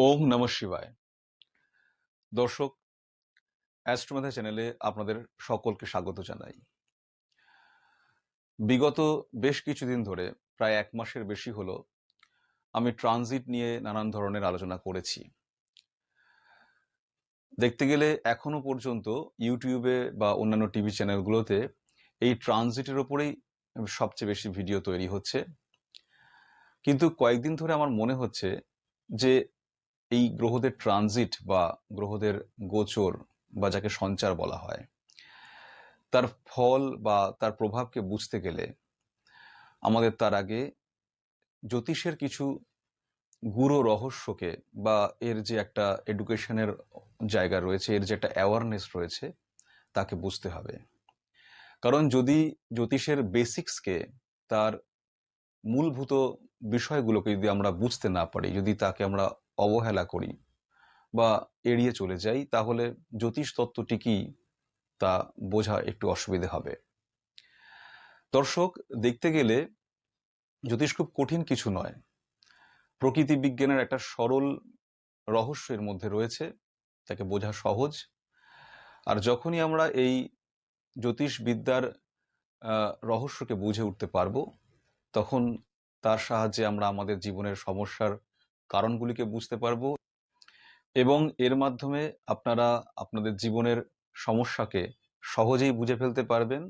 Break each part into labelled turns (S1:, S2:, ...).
S1: ওম নম শিবায়। দর্শক অ্যাস্ট্রোমেথা চ্যানেলে আপনাদের সকলকে স্বাগত জানাই। বিগত বেশ কিছুদিন ধরে, প্রায় এক মাসের বেশি হলো, আমি ট্রানজিট নিয়ে নানান ধরনের আলোচনা করেছি। দেখতে গেলে এখনও পর্যন্ত ইউটিউবে বা অন্যান্য টিভি চ্যানেলগুলোতে এই ট্রানজিটের ওপরেই সবচেয়ে বেশি ভিডিও তৈরি হচ্ছে। কিন্তু কয়েকদিন ধরে আমার মনে হচ্ছে যে এই গ্রহদের ট্রানজিট বা গ্রহদের গোচর বা যাকে সঞ্চার বলা হয়, তার ফল বা তার প্রভাবকে বুঝতে গেলে আমাদের তার আগে জ্যোতিষের কিছু গুরু রহস্যকে বা এর যে একটা এডুকেশনের জায়গা রয়েছে, এর যে একটা অ্যাওয়ারনেস রয়েছে, তাকে বুঝতে হবে। কারণ যদি জ্যোতিষের বেসিক্সকে তার মূলভূত বিষয়গুলোকে যদি আমরা বুঝতে না পারি, যদি তাকে আমরা অবহেলা করি বা এড়িয়ে চলে যাই, তাহলে জ্যোতিষ তত্ত্বটি কি তা বোঝা একটু অসুবিধে হবে। দর্শক, দেখতে গেলে জ্যোতিষ খুব কঠিন কিছু নয়। প্রকৃতি বিজ্ঞানের একটা সরল রহস্যের মধ্যে রয়েছে, তাকে বোঝা সহজ। আর যখনই আমরা এই জ্যোতিষ বিদ্যার রহস্যকে বুঝে উঠতে পারব, তখন তার সাহায্যে আমরা আমাদের জীবনের সমস্যার কারণগুলিকে বুঝতে পারব এবং এর মাধ্যমে আপনারা আপনাদের জীবনের সমস্যাকে সহজেই বুঝে ফেলতে পারবেন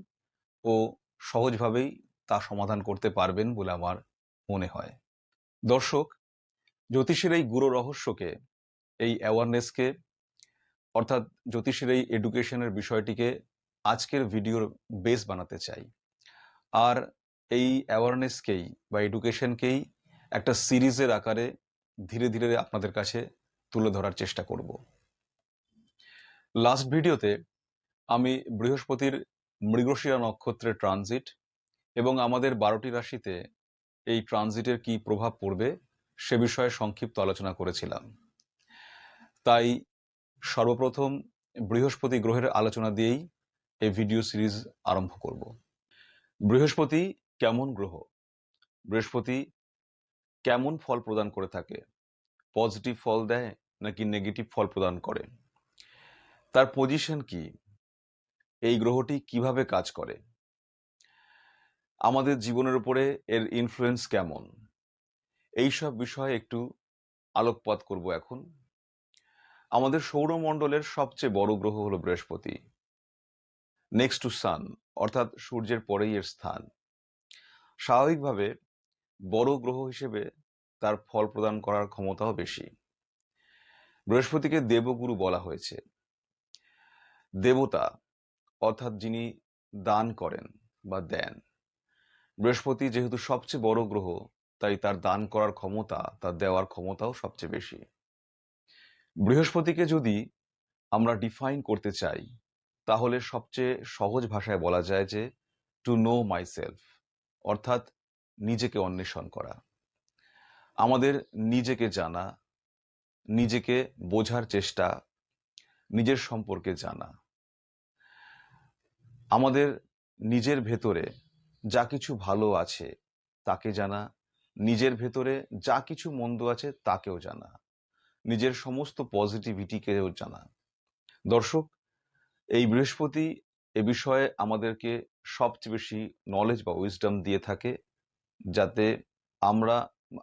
S1: ও সহজভাবেই তা সমাধান করতে পারবেন বলে আমার মনে হয়। দর্শক, জ্যোতিষের এই গুরু রহস্যকে, এই অ্যাওয়ারনেসকে অর্থাৎ জ্যোতিষের এই এডুকেশনের বিষয়টিকে আজকের ভিডিওর বেস বানাতে চাই। আর এই অ্যাওয়ারনেসকেই বা এডুকেশনকেই একটা সিরিজের আকারে ধীরে ধীরে আপনাদের কাছে তুলে ধরার চেষ্টা করব। লাস্ট ভিডিওতে আমি বৃহস্পতির মৃগশিরা নক্ষত্রের ট্রানজিট এবং আমাদের বারোটি রাশিতে এই ট্রানজিটের কি প্রভাব পড়বে সে বিষয়ে সংক্ষিপ্ত আলোচনা করেছিলাম। তাই সর্বপ্রথম বৃহস্পতি গ্রহের আলোচনা দিয়েই এই ভিডিও সিরিজ আরম্ভ করব। বৃহস্পতি কেমন গ্রহ? বৃহস্পতি কেমন ফল প্রদান করে থাকে? পজিটিভ ফল দেয় নাকি নেগেটিভ ফল প্রদান করে? তার পজিশন কি? এই গ্রহটি কীভাবে কাজ করে? আমাদের জীবনের উপরে এর ইনফ্লুয়েন্স কেমন? এই সব বিষয়ে একটু আলোকপাত করব এখন। আমাদের সৌরমণ্ডলের সবচেয়ে বড় গ্রহ হলো বৃহস্পতি। নেক্সট টু সান অর্থাৎ সূর্যের পরেই এর স্থান। স্বাভাবিকভাবে বড় গ্রহ হিসেবে তার ফল প্রদান করার ক্ষমতাও বেশি। বৃহস্পতিকে দেবগুরু বলা হয়েছে। দেবতা অর্থাৎ যিনি দান করেন বা দেন। বৃহস্পতি যেহেতু সবচেয়ে বড় গ্রহ, তাই তার দান করার ক্ষমতা, তার দেওয়ার ক্ষমতাও সবচেয়ে বেশি। বৃহস্পতিকে যদি আমরা ডিফাইন করতে চাই, তাহলে সবচেয়ে সহজ ভাষায় বলা যায় যে টু নো মাই সেলফ অর্থাৎ নিজেকে অন্বেষণ করা। আমাদের নিজেকে জানা, নিজেকে বোঝার চেষ্টা, নিজের সম্পর্কে জানা। আমাদের নিজের ভেতরে যা কিছু ভালো আছে তাকে জানা, নিজের ভেতরে যা কিছু মন্দ আছে তাকেও জানা, নিজের সমস্ত পজিটিভিটিকেও জানা। দর্শক, এই বৃহস্পতি এ বিষয়ে আমাদেরকে সবচেয়ে বেশি নলেজ বা উইজডম দিয়ে থাকে, যাতে আমরা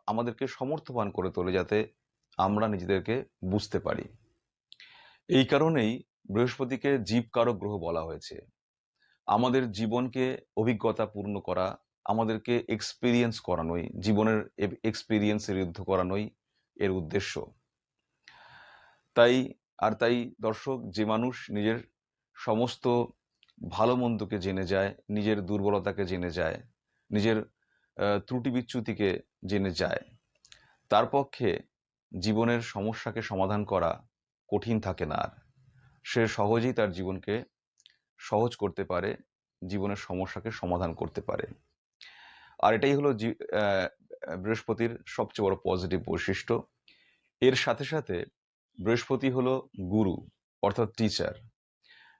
S1: আমাদেরকে সমর্থবান করে তোলে যাতে আমরা নিজেদেরকে বুঝতে পারি। এই কারণেই বৃহস্পতিকে জীবকারক গ্রহ বলা হয়েছে। আমাদের জীবনকে অভিজ্ঞতা পূর্ণ করা, আমাদেরকে এক্সপিরিয়েন্স করানোই, জীবনের এক্সপিরিয়েন্সের যুদ্ধ করানোই এর উদ্দেশ্য। তাই, আর তাই দর্শক, যে মানুষ নিজের সমস্ত ভালো মন্দকে জেনে যায়, নিজের দুর্বলতাকে জেনে যায়, নিজের ত্রুটি বিচ্যুতিকে জেনে যায়। তার পক্ষে জীবনের সমস্যাকে সমাধান করা কঠিন থাকে না আর। সে সহজেই তার জীবনকে সহজ করতে পারে, জীবনের সমস্যাকে সমাধান করতে পারে। আর এটাই হলো বৃহস্পতির সবচেয়ে বড় পজিটিভ বৈশিষ্ট্য। এর সাথে সাথে বৃহস্পতি হলো গুরু, অর্থাৎ টিচার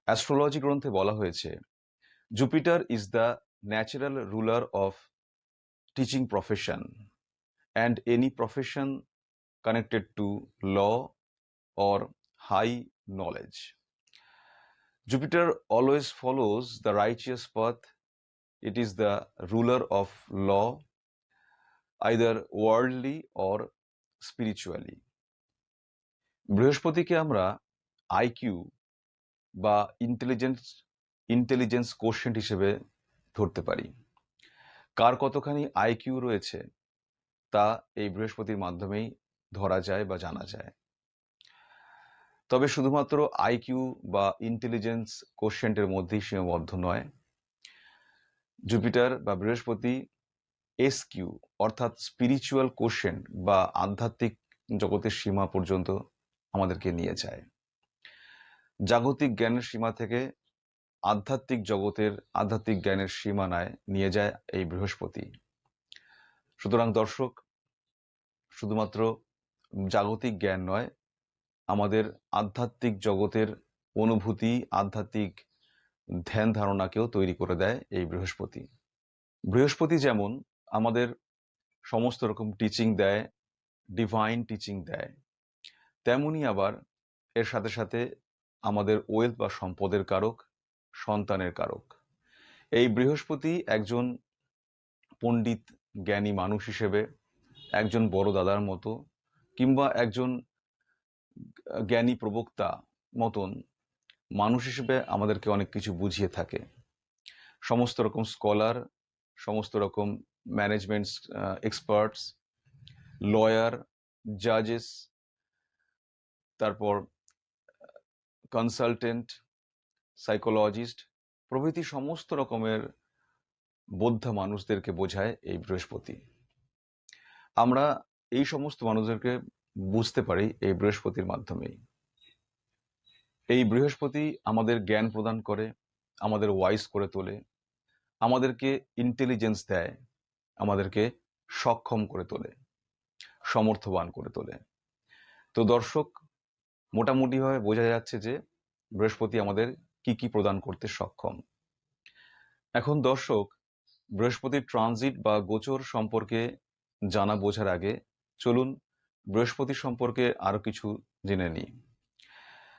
S1: অ্যাস্ট্রোলজি গ্রন্থে বলা হয়েছে Jupiter is the natural ruler of teaching profession and any profession connected to law or high knowledge. Jupiter always follows the righteous path. It is the ruler of law, either worldly or spiritually. বৃহস্পতিকে আমরা IQ বা intelligence intelligence quotient হিসেবে ধরতে পারি কার কতখানি IQ রয়েছে, তা এই বৃহস্পতির মাধ্যমেই ধরা যায় বা জানা যায়। তবে শুধুমাত্র আইকিউ বা ইন্টেলিজেন্স কোশ্চেন্টের মধ্যেই সীমাবদ্ধ নয়। জুপিটার বা বৃহস্পতি এস কিউ অর্থাৎ স্পিরিচুয়াল কোশ্চেন্ট বা আধ্যাত্মিক জগতের সীমা পর্যন্ত আমাদেরকে নিয়ে যায়। জাগতিক জ্ঞানের সীমা থেকে আধ্যাত্মিক জগতের আধ্যাত্মিক জ্ঞানের সীমানায় নিয়ে যায় এই বৃহস্পতি। সুতরাং দর্শক, শুধুমাত্র জাগতিক জ্ঞান নয়, আমাদের আধ্যাত্মিক জগতের অনুভূতি, আধ্যাত্মিক ধ্যান ধারণাকেও তৈরি করে দেয় এই বৃহস্পতি। বৃহস্পতি যেমন আমাদের সমস্ত রকম টিচিং দেয় ডিভাইন টিচিং দেয়, তেমনি আবার এর সাথে সাথে আমাদের ওয়েলথ বা সম্পদের কারক সন্তানের কারক। এই বৃহস্পতি একজন পণ্ডিত জ্ঞানী মানুষ হিসেবে, একজন বড় দাদার মতো কিংবা একজন জ্ঞানী প্রবক্তা মতন মানুষ হিসেবে আমাদেরকে অনেক কিছু বুঝিয়ে থাকে। সমস্ত রকম স্কলার, সমস্ত রকম ম্যানেজমেন্ট এক্সপার্টস, লয়ার, জাজেস, তারপর কনসালটেন্ট সাইকোলজিস্ট প্রভৃতি সমস্ত রকমের বোদ্ধা মানুষদেরকে বোঝায় এই বৃহস্পতি। আমরা এই সমস্ত মানুষদেরকে বুঝতে পারি এই বৃহস্পতির মাধ্যমেই। এই বৃহস্পতি আমাদের জ্ঞান প্রদান করে, আমাদের ওয়াইস করে তোলে, আমাদেরকে ইন্টেলিজেন্স দেয়, আমাদেরকে সক্ষম করে তোলে, সমর্থবান করে তোলে। তো দর্শক মোটামুটিভাবে বোঝা যাচ্ছে যে বৃহস্পতি আমাদের কি কি প্রদান করতে সক্ষম? এখন দর্শক, বৃহস্পতির ট্রানজিট বা গোচর সম্পর্কে জানা বোঝার আগে চলুন বৃহস্পতি সম্পর্কে আরও কিছু জেনে নিই।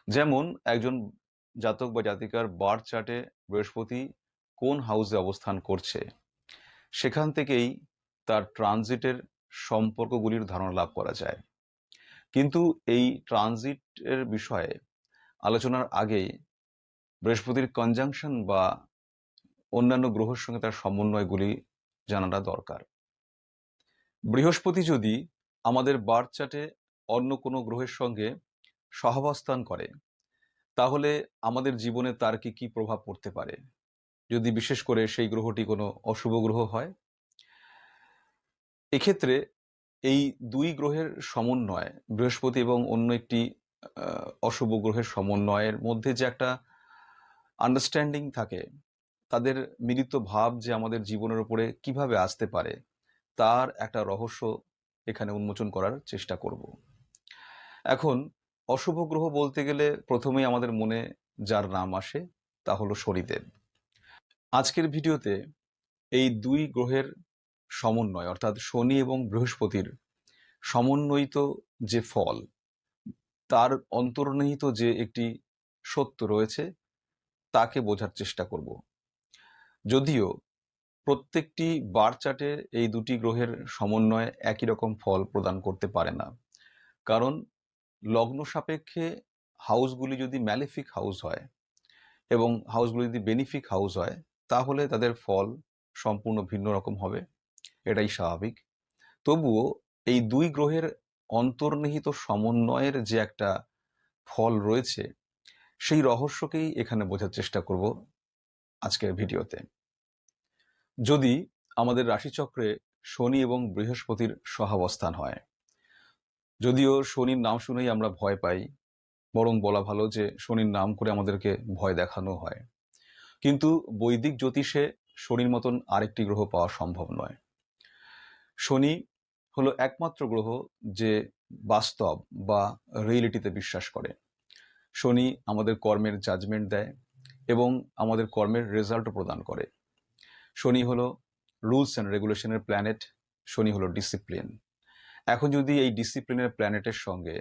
S1: যেমন, একজন জাতক বা জাতিকার বার্থ চার্টে বৃহস্পতি কোন হাউসে অবস্থান করছে? সেখান থেকেই তার ট্রানজিটের সম্পর্কগুলির ধারণা লাভ করা যায়। কিন্তু এই ট্রানজিটের বিষয়ে আলোচনার আগেই বৃহস্পতির কনজাংশন বা অন্যান্য গ্রহের সঙ্গে তার সমন্বয়গুলি জানাটা দরকার। বৃহস্পতি যদি আমাদের বার্থ চার্টে অন্য কোনো গ্রহের সঙ্গে সহাবস্থান করে, তাহলে আমাদের জীবনে তার কি কি প্রভাব পড়তে পারে? যদি বিশেষ করে সেই গ্রহটি কোনো অশুভ গ্রহ হয়? এক্ষেত্রে এই দুই গ্রহের সমন্বয়, বৃহস্পতি এবং অন্য একটি অশুভ গ্রহের সমন্বয়ের মধ্যে যে একটা আন্ডারস্ট্যান্ডিং থাকে, তাদের মিলিত ভাব যে আমাদের জীবনের উপরে কীভাবে আসতে পারে, তার একটা রহস্য এখানে উন্মোচন করার চেষ্টা করব। এখন, অশুভ গ্রহ বলতে গেলে প্রথমেই আমাদের মনে যার নাম আসে, তা হলো শনিদেব। আজকের ভিডিওতে এই দুই গ্রহের সমন্বয়, অর্থাৎ শনি এবং বৃহস্পতির সমন্বয়িত যে ফল, তার অন্তর্নিহিত যে একটি সত্য রয়েছে তাকে বোঝার চেষ্টা করব। যদিও প্রত্যেকটি বার চার্টে এই দুটি গ্রহের সমন্বয় একই রকম ফল প্রদান করতে পারে না। কারণ লগ্ন সাপেক্ষে হাউসগুলি যদি ম্যালিফিক হাউস হয় এবং হাউসগুলি যদি বেনিফিক হাউস হয়, তাহলে তাদের ফল সম্পূর্ণ ভিন্ন রকম হবে। এটাই স্বাভাবিক। তবুও এই দুই গ্রহের অন্তর্নিহিত সমন্বয়ের যে একটা ফল রয়েছে সেই রহস্যকেই এখানে বোঝার চেষ্টা করব আজকের ভিডিওতে। যদি আমাদের রাশিচক্রে শনি এবং বৃহস্পতির সহাবস্থান হয়, যদিও শনির নাম শুনেই আমরা ভয় পাই, বরং বলা ভালো যে শনির নাম করে আমাদেরকে ভয় দেখানো হয়। কিন্তু বৈদিক জ্যোতিষে শনির মতন আরেকটি গ্রহ পাওয়া সম্ভব নয়। শনি হলো একমাত্র গ্রহ যে বাস্তব বা রিয়েলিটিতে বিশ্বাস করে। শনি আমাদের কর্মের জাজমেন্ট দেয় এবং আমাদের কর্মের রেজাল্টও প্রদান করে। শনি হলো রুলস অ্যান্ড রেগুলেশনের প্ল্যানেট শনি হলো ডিসিপ্লিন এখন যদি এই ডিসিপ্লিনের প্ল্যানেটের সঙ্গে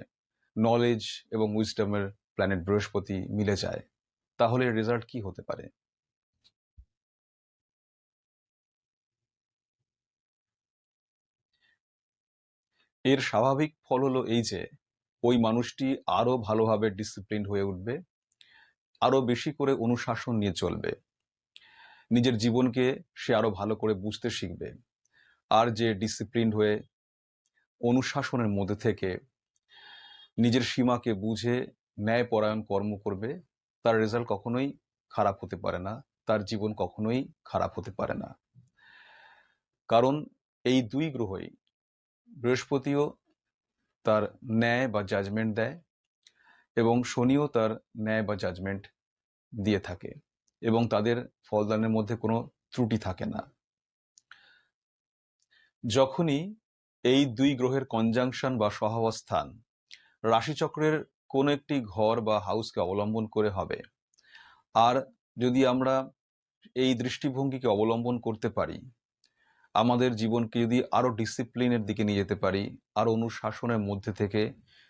S1: নলেজ এবং উইজডমের প্ল্যানেট বৃহস্পতি মিলে যায়, তাহলে রেজাল্ট কি হতে পারে? এর স্বাভাবিক ফল হলো এই যে ওই মানুষটি আরও ভালোভাবে ডিসিপ্লিন হয়ে উঠবে, আরও বেশি করে অনুশাসন নিয়ে চলবে। নিজের জীবনকে সে আরও ভালো করে বুঝতে শিখবে। আর যে ডিসিপ্লিন হয়ে অনুশাসনের মধ্যে থেকে নিজের সীমাকে বুঝে ন্যায়পরায়ণ কর্ম করবে, তার রেজাল্ট কখনোই খারাপ হতে পারে না, তার জীবন কখনোই খারাপ হতে পারে না। কারণ এই দুই গ্রহই, বৃহস্পতিও তার ন্যায় বা জাজমেন্ট দেয় এবং শনিও তার ন্যায় বা জাজমেন্ট দিয়ে থাকে এবং তাদের ফলদানের মধ্যে কোনো ত্রুটি থাকে না। যখনই এই দুই গ্রহের কনজাংশন বা সহাবস্থান রাশিচক্রের কোনো একটি ঘর বা হাউসকে অবলম্বন করে হবে আর যদি আমরা এই দৃষ্টিভঙ্গিকে অবলম্বন করতে পারি আমাদের জীবনকে যদি আরও ডিসিপ্লিনের দিকে নিয়ে যেতে পারি, আর অনুশাসনের মধ্যে থেকে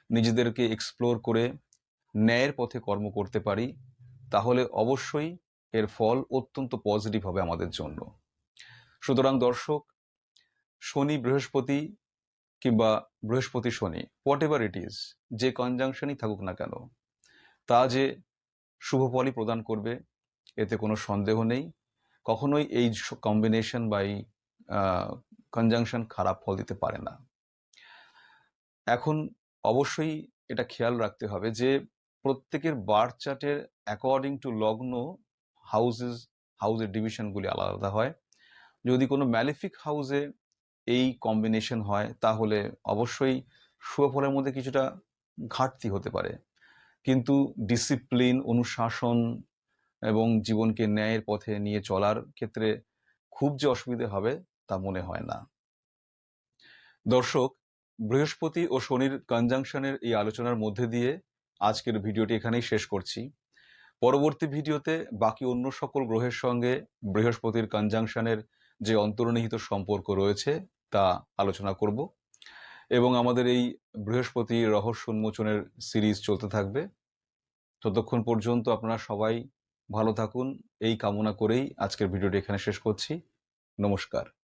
S1: নিজেদেরকে এক্সপ্লোর করে ন্যায়ের পথে কর্ম করতে পারি, তাহলে অবশ্যই এর ফল অত্যন্ত পজিটিভ হবে আমাদের জন্য। সুতরাং দর্শক, শনি বৃহস্পতি কিংবা Brihaspati Shani whatever it is যে কনজাংশনই থাকুক না কেন, তা যে শুভ ফলই প্রদান করবে, এতে কোনো সন্দেহ নেই। কখনোই এই কম্বিনেশন বা এই কনজাংশন খারাপ ফল দিতে পারে না। এখন অবশ্যই এটা খেয়াল রাখতে হবে যে, প্রত্যেকের বার্থ চার্টের অ্যাকর্ডিং টু লগ্ন হাউসেস হাউসের ডিভিশনগুলি আলাদা আলাদা হয়। যদি কোনো ম্যালিফিক হাউসে এই কম্বিনেশন হয়, তাহলে অবশ্যই শুভ ফলের মধ্যে কিছুটা ঘাটতি হতে পারে। কিন্তু ডিসিপ্লিন অনুশাসন এবং জীবনকে ন্যায়ের পথে নিয়ে চলার ক্ষেত্রে খুব যে অসুবিধে হবে তা মনে হয় না। দর্শক, বৃহস্পতি ও শনির কনজাংশনের এই আলোচনার মধ্যে দিয়ে আজকের ভিডিওটি এখানেই শেষ করছি। পরবর্তী ভিডিওতে বাকি অন্য সকল গ্রহের সঙ্গে বৃহস্পতির কনজাংশনের যে অন্তর্নিহিত সম্পর্ক রয়েছে তা আলোচনা করব এবং আমাদের এই বৃহস্পতি রহস্য উন্মোচনের সিরিজ চলতে থাকবে। ততক্ষণ পর্যন্ত আপনারা সবাই ভালো থাকুন। এই কামনা করেই আজকের ভিডিওটি এখানে শেষ করছি। নমস্কার।